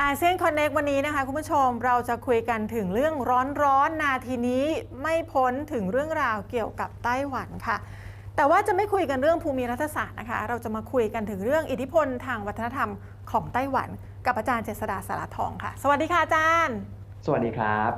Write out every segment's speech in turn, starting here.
อาเซียนคอนเน็กวันนี้นะคะคุณผู้ชมเราจะคุยกันถึงเรื่องร้อนๆนาทีนี้ไม่พ้นถึงเรื่องราวเกี่ยวกับไต้หวันค่ะ แต่ว่าจะไม่คุยกันเรื่องภูมิรัฐศาสตร์นะคะ เราจะมาคุยกันถึงเรื่องอิทธิพลทางวัฒนธรรมของไต้หวัน กับอาจารย์เจษดาสารทองค่ะ สวัสดีค่ะอาจารย์ สวัสดีครับ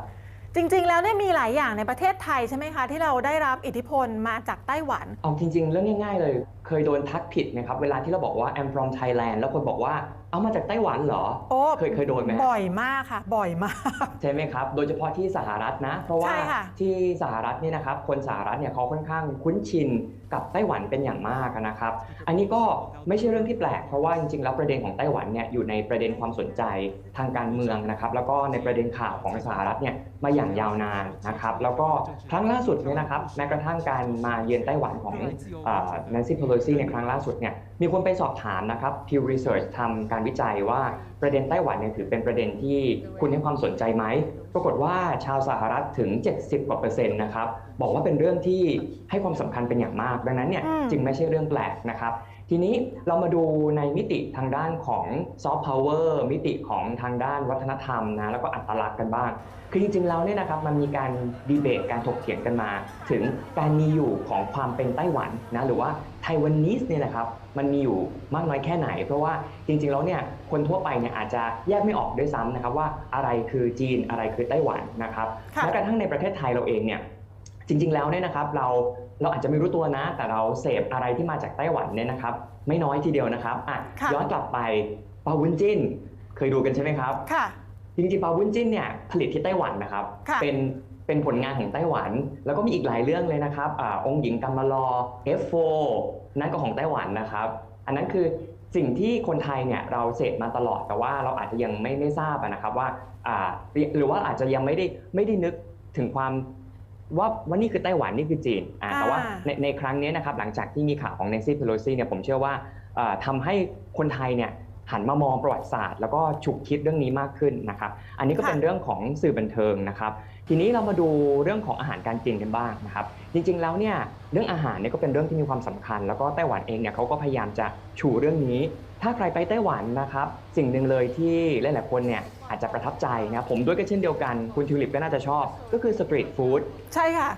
จริงๆ แล้วเนี่ยมีหลายอย่างในประเทศไทยใช่ไหมคะที่เราได้รับอิทธิพลมาจากไต้หวันเอาจริง ๆ เรื่องง่าย ๆ เลย เคยโดนทักผิดไหมครับเวลาที่เราบอกว่า I'm from Thailand แล้วคนบอกว่า เอามาจากไต้หวันเหรอ โอ้เคยเคยโดนไหมบ่อยมากค่ะ บ่อยมาก ใช่ไหมครับ โดยเฉพาะที่สหรัฐนะ เพราะว่าใช่ค่ะที่สหรัฐเนี่ยนะครับ คนสหรัฐเนี่ยเขาค่อนข้างคุ้นชินกับไต้หวันเป็นอย่างมากนะครับ อันนี้ก็ไม่ใช่เรื่องที่แปลก เพราะว่าจริงๆ แล้วประเด็นของไต้หวันเนี่ยอยู่ในประเด็นความสนใจทางการเมืองนะครับ แล้วก็ในประเด็นข่าวของสหรัฐเนี่ยมาอย่างยาวนานนะครับ แล้วก็ครั้งล่าสุดเนี่ยนะครับ แม้กระทั่งการมาเยือนไต้หวันของแนนซี่เพโลซีในครั้งล่าสุดเนี่ย มีคนไปสอบถามนะครับ Pew Research ทำการวิจัยว่าประเด็นไต้หวันเนี่ยถือเป็นประเด็นที่คุณให้ความสนใจไหมปรากฏว่าชาวสหรัฐถึง 70กว่าเปอร์เซ็นต์นะครับบอกว่าเป็นเรื่องที่ให้ความสำคัญเป็นอย่างมาก ดังนั้นเนี่ยอืมจึงไม่ใช่เรื่องแปลกนะครับ ทีนี้เรามาดูในมิติทางด้านของซอฟต์พาวเวอร์มิติของทางด้านวัฒนธรรมนะแล้วก็อัตลักษณ์กันบ้าง คือจริงๆแล้วเนี่ยนะครับมันมีการดีเบตการถกเถียงกันมา ถึงการมีอยู่ของความเป็นไต้หวันนะหรือว่าไต้หวันนิสเนี่ยนะครับมันมีอยู่มากน้อยแค่ไหน เพราะว่าจริงๆแล้วเนี่ยคนทั่วไปเนี่ยอาจจะแยกไม่ออกด้วยซ้ำนะครับว่าอะไรคือจีนอะไรคือไต้หวันนะครับค่ะแม้กระทั่งในประเทศไทยเราเองเนี่ย จริง ๆ แล้วเนี่ยนะครับเราเราอาจจะไม่รู้ตัวนะ แต่เราเสพอะไรที่มาจากไต้หวันเนี่ยนะครับ ไม่น้อยทีเดียวนะครับอะค่ะ ย้อนกลับไปปาวุ้นจิ้น เคยดูกันใช่ไหมครับ ค่ะ จริงๆปาวุ้นจิ้นเนี่ยผลิตที่ไต้หวันนะครับ ค่ะ เป็นเป็นผลงานของไต้หวัน แล้วก็มีอีกหลายเรื่องเลยนะครับอาองค์หญิงกำมะลอ F4 นั่นก็ของไต้หวันนะครับ อันนั้นคือสิ่งที่คนไทยเนี่ยเราเสพมาตลอดแต่ว่าเราอาจจะยังไม่ไม่ทราบอะนะครับว่าอ่าหรือว่าอาจจะยังไม่ได้ไม่ได้นึกถึงความ ว่าว่านี่คือไต้หวันนี่คือจีนอ่าแต่ว่าอ่าในในครั้งนี้นะครับหลังจากที่มีข่าวของ Nancy Pelosi เนี่ยผมเชื่อว่าอ่าทำให้คนไทยเนี่ยหันมามองประวัติศาสตร์ แล้วก็ฉุกคิดเรื่องนี้มากขึ้นนะครับ อันนี้ก็ค่ะเป็นเรื่องของสื่อบันเทิงนะครับ ทีนี้เรามาดูเรื่องของอาหารการกินกันบ้างนะครับ จริงๆแล้วเนี่ยเรื่องอาหารเนี่ยก็เป็นเรื่องที่มีความสำคัญ แล้วก็ไต้หวันเองเนี่ยเขาก็พยายามจะชูเรื่องนี้ ถ้าใครไปไต้หวันนะครับ สิ่งหนึ่งเลยที่หลายๆคนเนี่ย อาจจะประทับใจนะผมด้วยก็เช่นเดียวกันคุณทิวลิปก็น่าจะชอบ ก็คือสตรีทฟู้ดใช่ค่ะ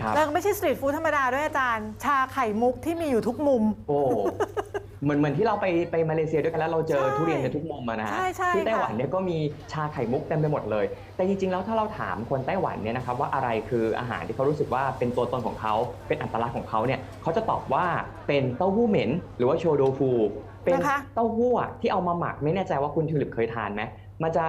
ครับแล้วไม่ใช่สตรีทฟู้ดธรรมดาด้วยอาจารย์ ชาไข่มุกที่มีอยู่ทุกมุม โอ้เหมือนเหมือนที่เราไปไปมาเลเซียด้วยกันแล้วเราเจอใช่ทุเรียนในทุกมุมอะนะฮะใช่ใช่ที่ไต้หวันค่ะเนี่ยก็มีชาไข่มุกเต็มไปหมดเลย แต่จริงๆแล้วถ้าเราถามคนไต้หวันเนี่ยนะครับว่าอะไรคืออาหารที่เขารู้สึกว่าเป็นตัวตนของเขาเป็นอัตลักษณ์ของเขาเนี่ยเขาจะตอบว่าเป็นเต้าหู้เหม็น หรือว่าโชโดฟู เป็นนะคะ เต้าหู้อะที่เอามาหมักไม่แน่ใจว่าคุณทิวลิปเคยทานไหม มันจะ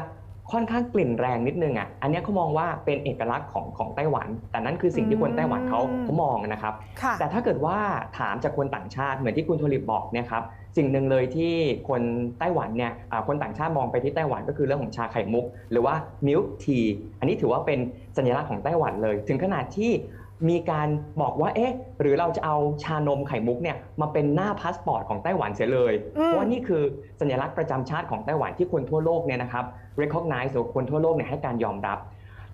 ค่อนข้างกลิ่นแรงนิดนึงอะ อันเนี้ยเขามองว่าเป็นเอกลักษณ์ของของไต้หวัน แต่นั่นคือสิ่งที่คนไต้หวันเขาเขามองนะครับค่ะแต่ถ้าเกิดว่าถามจากคนต่างชาติเหมือนที่คุณโทลิปบอกเนี่ยครับ สิ่งหนึ่งเลยที่คนไต้หวันเนี่ยอ่าคนต่างชาติมองไปที่ไต้หวันก็คือเรื่องของชาไข่มุก หรือว่ามิลค์ที อันนี้ถือว่าเป็นสัญลักษณ์ของไต้หวันเลย ถึงขนาดที่ มีการบอกว่าเอ๊ะ หรือเราจะเอาชานมไข่มุกเนี่ยมาเป็นหน้าพาสปอร์ตของไต้หวันเสียเลยอืมเพราะว่านี่คือสัญลักษณ์ประจำชาติของไต้หวันที่คนทั่วโลกเนี่ยนะครับ recognize หรือคนทั่วโลกเนี่ยให้การยอมรับ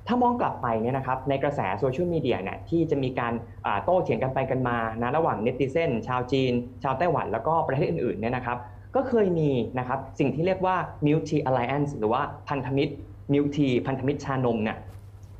ถ้ามองกลับไปเนี่ยนะครับในกระแสโซเชียลมีเดียเนี่ยที่จะมีการอ่าโต้เถียงกันไปกันมานะระหว่างเนติเซนชาวจีน ชาวไต้หวันแล้วก็ประเทศอื่นๆเนี่ยนะครับก็เคยมีนะครับสิ่งที่เรียกว่า Multi Alliance หรือว่าพันธมิตร Multi พันธมิตรชานมเนี่ย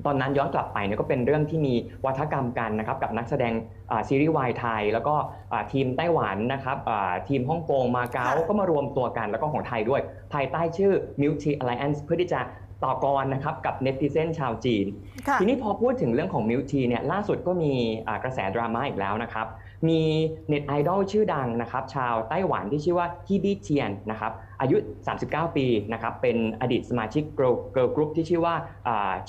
ตอนนั้นย้อนกลับไปเนี่ยก็เป็นเรื่องที่มีวัฒกรรมกันนะครับกับนักแสดงอ่าซีรีส์วายไทย แล้วก็อ่าทีมไต้หวันนะครับอ่าทีมฮ่องกงมาเก๊าค่ะก็มารวมตัวกันแล้วก็ของไทยด้วย ภายใต้ชื่อ Multi Alliance เพื่อที่จะ ต่อกรนะครับกับเนติเซนชาวจีนค่ะทีนี้พอพูดถึงเรื่องของมิวทีเนี่ยล่าสุดก็มีอ่ากระแสดราม่าอีกแล้วนะครับ มีเน็ตไอดอลชื่อดังนะครับชาวไต้หวันที่ชื่อว่าฮีบีเทียนนะครับอายุ 39 ปีนะครับเป็นอดีตสมาชิกเกิร์ลเกิร์ลกรุ๊ปที่ชื่อว่า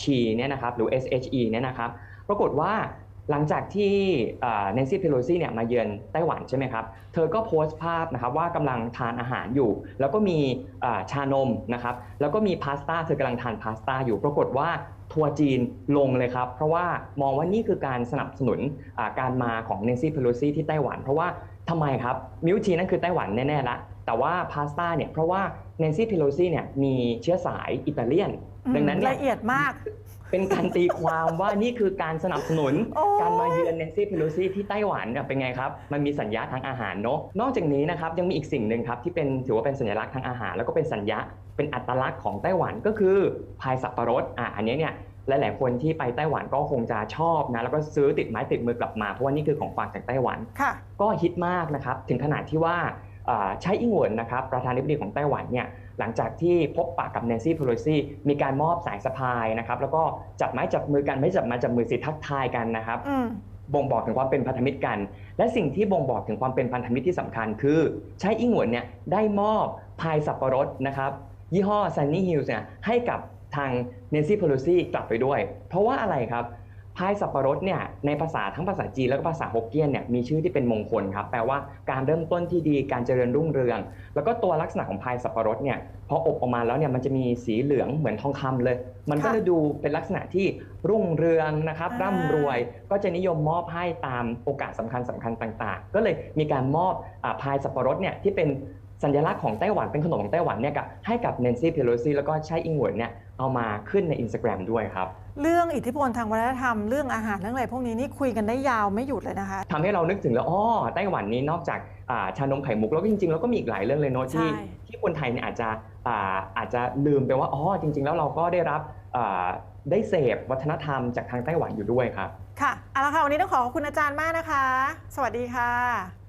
ชีเนี่ยนะครับหรือ SHE เนี่ยนะครับ ปรากฏว่า หลังจากที่แนนซี่เพโลซีเนี่ยมาเยือนไต้หวันใช่ไหมครับ เธอก็โพสต์ภาพนะครับว่ากำลังทานอาหารอยู่ แล้วก็มีอ่าชานมนะครับ แล้วก็มีพาสต้า เธอกำลังทานพาสต้าอยู่ ปรากฏว่าทัวร์จีนลงเลยครับ เพราะว่ามองว่านี่คือการสนับสนุนอ่าการมาของเนซี่เพโลซีที่ไต้หวัน เพราะว่าทำไมครับ มิวทีนั่นคือไต้หวันแน่ๆละ แต่ว่าพาสต้าเนี่ย เพราะว่าเนซี่เพโลซีเนี่ยมีเชื้อสายอิตาเลียนอืมดังนั้นเนี่ยละเอียดมาก เป็นการตีความว่านี่คือการสนับสนุน โอ้ยการมาเยือนเนซี่เพโลซีที่ไต้หวันเนี่ยเป็นไงครับ มันมีสัญญาทางอาหารเนาะนอกจากนี้นะครับยังมีอีกสิ่งหนึ่งครับที่เป็นถือว่าเป็นสัญลักษณ์ทางอาหาร แล้วก็เป็นสัญญาเป็นอัตลักษณ์ของไต้หวันก็คือพายสับปะรดอะอันนี้เนี่ยหลายๆคนที่ไปไต้หวันก็คงจะชอบนะแล้วก็ซื้อติดไม้ติดมือกลับมาเพราะว่านี่คือของฝากจากไต้หวัน ค่ะ ก็ฮิตมากนะครับ ถึงขนาดที่ว่าอ่า ใช้อิงหวนนะครับประธานาธิบดีของไต้หวันเนี่ยหลังจากที่พบปะกับแนนซี่ p พ l ซีมีการมอบสายสะพายนะครับแล้วก็จับไม้จับมือกันไม่จับไม้จับมือสิทักทายกันนะครับอืมบ่งบอกถึงความเป็นพันธมิตรกัน และสิ่งที่บ่งบอกถึงความเป็นพันธมิตรที่สำคัญคือ ใช้อิงหวนเนี่ยได้มอบพายสับปะรดนะครับยี่ห้อ Sunny Hills เนี่ยให้กับทาง Nancy Pelosi กลับไปด้วย เพราะว่าอะไรครับ พายสับปะรดเนี่ยในภาษาทั้งภาษาจีนแล้วก็ภาษาฮกเกี้ยนเนี่ยมีชื่อที่เป็นมงคลครับแปลว่าการเริ่มต้นที่ดีการเจริญรุ่งเรือง แล้วก็ตัวลักษณะของพายสับปะรดเนี่ยพออบออกมาแล้วเนี่ยมันจะมีสีเหลืองเหมือนทองคำเลย มันก็ค่ะเลยดูเป็นลักษณะที่รุ่งเรืองนะครับอ่าร่ำรวย ก็จะนิยมมอบให้ตามโอกาสสำคัญสคัญๆต่าง ๆ ก็เลยมีการมอบอาพายสับปะรดเนี่ยที่เป็นสัญลักษณ์ของไต้หวันเป็นขนมของไต้หวันเนี่ยกับให้กับเนนซี่เพโลซีแล้วก็ใช้อิงหวนเนี่ยเอามาขึ้นใน Instagram ด้วยครับ เรื่องอิทธิพลทางวัฒนธรรมเรื่องอาหารเรื่องอะไรพวกนี้นี่คุยกันได้ยาวไม่หยุดเลยนะคะทำให้เรานึกถึงแล้วอ๋อไต้หวันนี้นอกจากอ่าชานมไข่มุกแล้วก็จริงๆแล้วก็มีอีกหลายเรื่องเลยเนาะที่ใช่ที่คนไทยเนี่ยอาจจะอ่าอาจจะลืมไปว่าอ๋อจริง ๆ แล้วเราก็ได้รับอ่าได้เสพวัฒนธรรมจากทางไต้หวันอยู่ด้วยครับค่ะเอาละค่ะวันนี้ต้องขอขอบคุณอาจารย์มากนะคะ สวัสดีค่ะ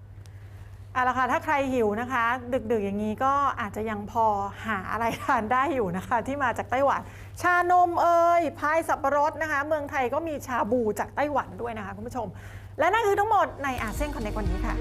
เอาละค่ะถ้าใครหิวนะคะ ดึกๆอย่างนี้ก็อาจจะยังพอหาอะไรทานได้อยู่นะคะ ที่มาจากไต้หวัน ชานมเอ่ยพายสับปะรดนะคะ เมืองไทยก็มีชาบูจากไต้หวันด้วยนะคะคุณผู้ชม และนั่นคือทั้งหมดในอาเซียนคอนเนควันนี้ค่ะ